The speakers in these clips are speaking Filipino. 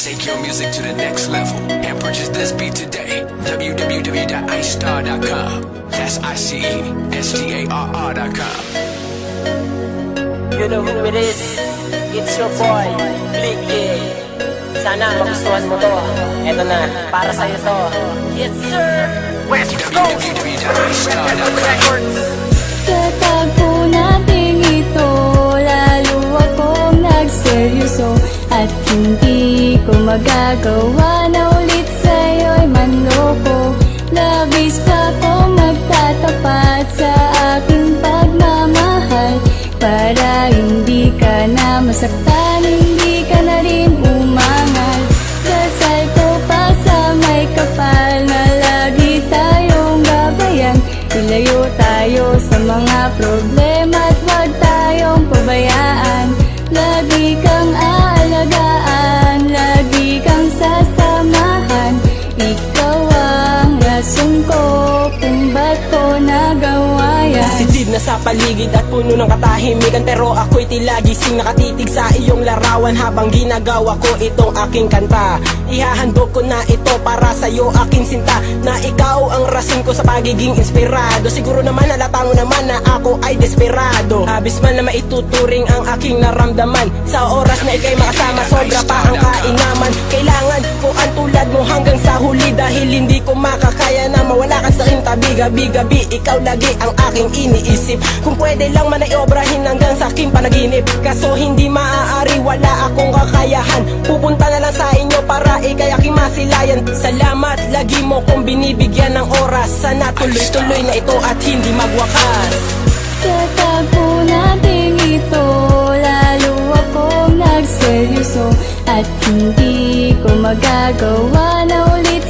Take your music to the next level and purchase this beat today. www.icestar.com. That's I C E S T A R R.com. You know who it is? It's your boy, Blicky. Sana magustuhan mo to. Eto na, para sa'yo to. Yes, sir! West Coast! www.icestar.com. Sa tagpo nating ito, lalo akong nagseryoso At hindi ko magagawa na ulit sa'yo'y manloko. Labis pa akong magtatapat sa aking pagmamahal. Para hindi ka na masaktan, hindi sa paligid at puno ng katahimikan. Pero ako'y tila gising nakatitig sa iyong larawan. Habang ginagawa ko itong aking kanta. Ihahandog ko na ito para sa'yo aking sinta. Na ikaw ang rason ko sa pagiging inspirado. Siguro naman halata mo naman na ako ay desperado. Habis man na maituturing ang aking naramdaman. Sa oras na ikay makasama sobra pa ang kainaman Kailangan ko huli Dahil hindi ko makakaya na mawala ka sa aking tabi Gabi-gabi ikaw lagi ang aking iniisip. Kung pwede lang man ay obrahin hanggang sa aking panaginip. Kaso hindi maaari wala akong kakayahan. Pupunta na lang sa inyo para ikay aking masilayan. Salamat lagi mo kong binibigyan ng oras. Sana tuloy-tuloy na ito at hindi magwakas. Sa tagpo nating nagseryoso At hindi ko magagawa na ulit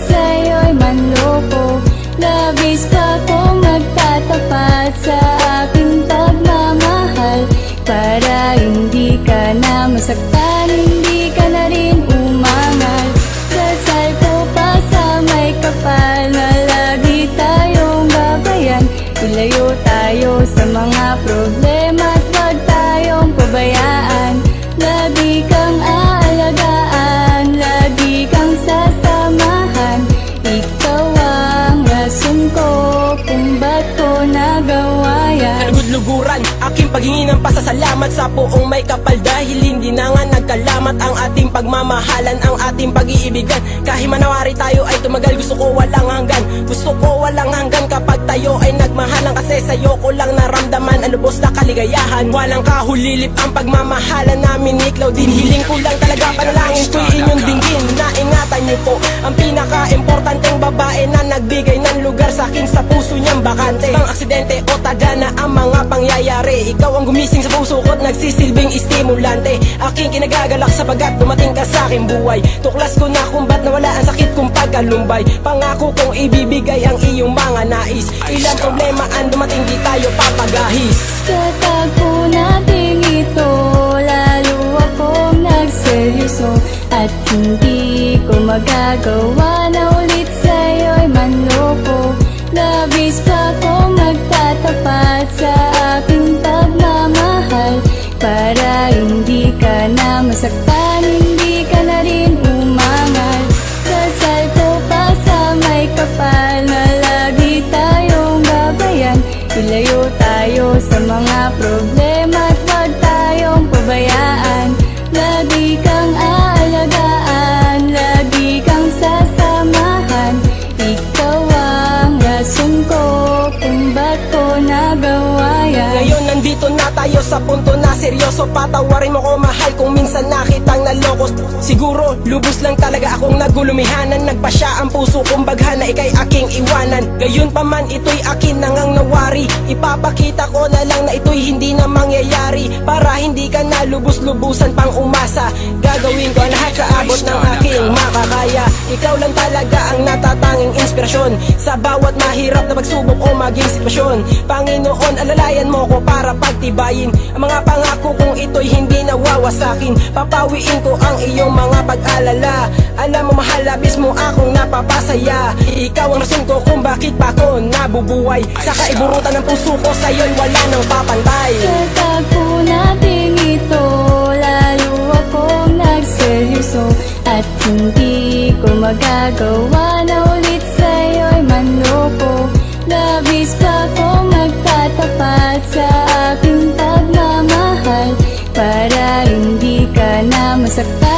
ko kung ba't ko nagawa yan. Kalugud-luguran, aking paghingi ng pasasalamat sa poong may kapal Dahil hindi na nga nagkalamat ang ating pagmamahalan, ang ating pag-iibigan. Kahit manawari tayo ay tumagal, gusto ko walang hanggan. Gusto kaligayahan Walang kahulilip ang pagmamahalan namin ni Claudine. Hiling ko lang talaga panalangin ko'y inyong dinggin Na ingatan niyo po ang pinaka-importanteng babae na nagbigay ng lugar sa akin sa puso niyang bakante. Bang aksidente o tagana ang mga pangyayari. Ikaw ang gumising sa puso ko't nagsisilbing estimulante Aking kinagagalak sapagat dumating ka sa aking buhay. Tuklas ko na kung ba't nawala ang sakit kong pagkalumbay. Pangako kong ibibigay ang iyong mga nais. Ilang problema ang dumating di tayo papagahis. Sa magagawa na ulit sa'yo'y manloko. Labis pa akong magtatapat sa ko tayo sa punto na seryoso. Patawarin mo ko mahal kung minsan nakitang naloko Siguro lubos lang talaga akong nagulumihanan Nagpa siya ang puso. Kong baghan na ikay aking iwanan. Gayon pa man ito'y akin nangang nawari. Ipapakita ko na lang na ito'y hindi na mangyayari. Para hindi ka na lubos-lubusan pang umasa. Gagawin ko lahat sa abot ng aking makakaya. Ikaw lang talaga ang natatanging inspirasyon. Sa bawat mahirap na pagsubok o maging sitwasyon. Panginoon, alalayan mo ko para pagtibayin Ang mga pangako kong ito'y hindi nawawasakin Papawiin ko ang iyong mga pag-alala. Alam mo mahal, labis mo akong napapasaya. Ikaw ang rason ko kung bakit pa ako nabubuhay. Sa kaiburutan ng puso ko sa'yo'y wala nang papantay. Sa tagpo nating ito, lalo akong nagseryoso. At masaktan Hindi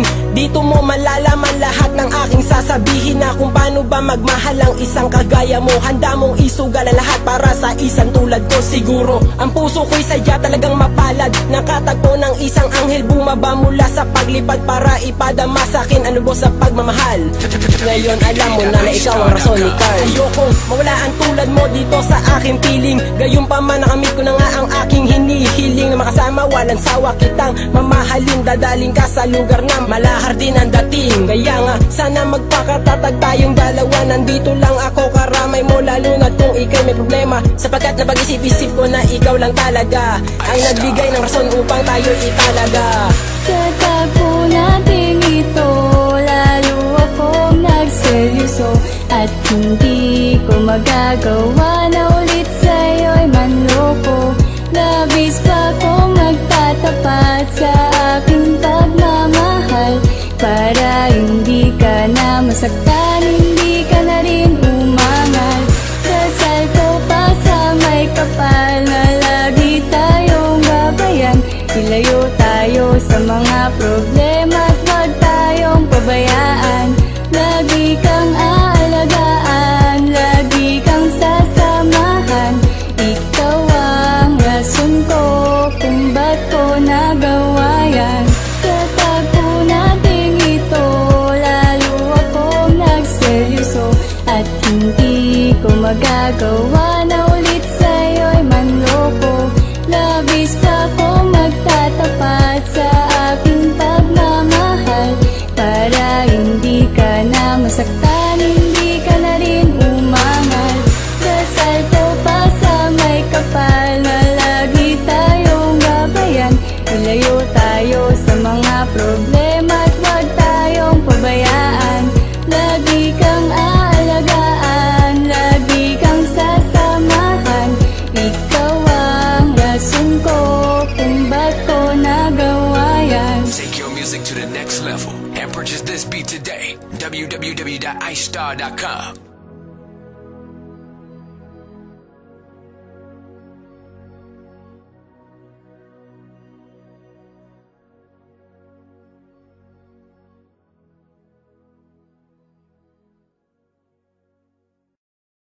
awitin Dito mo malalaman lahat ng aking sasabihin Na kung paano ba magmahal ang isang kagaya mo. Handa mong isugal ang lahat para sa isang tulad ko. Siguro ang puso ko'y sadya talagang mapalad. Nakatagpo ng isang anghel bumaba mula sa paglipad Para ipadama sa akin. Ang lubos sa pagmamahal? Ngayon alam mo na na ikaw ang rason ni Carl. Ayokong mawala ang tulad mo dito sa aking piling. Gayun pa man nakamit ko na nga ang aking hinihiling Na makasama. Walang sawa kitang mamahalin. Dadaling ka sa lugar na malahar din ang dating. Kaya nga sana magpakatatag tayong dalawa. Nandito lang ako karamay mo lalo na kung ikay may problema. Sapagkat napag-isip-isip ko na ikaw lang talaga Ang nagbigay ng rason upang tayo italaga. Sa tagpo nating ito Lalo akong nagseryoso. At hindi ko magagawa na nagseryoso At hindi ko magagawa na purchase this beat today. www.icestar.com.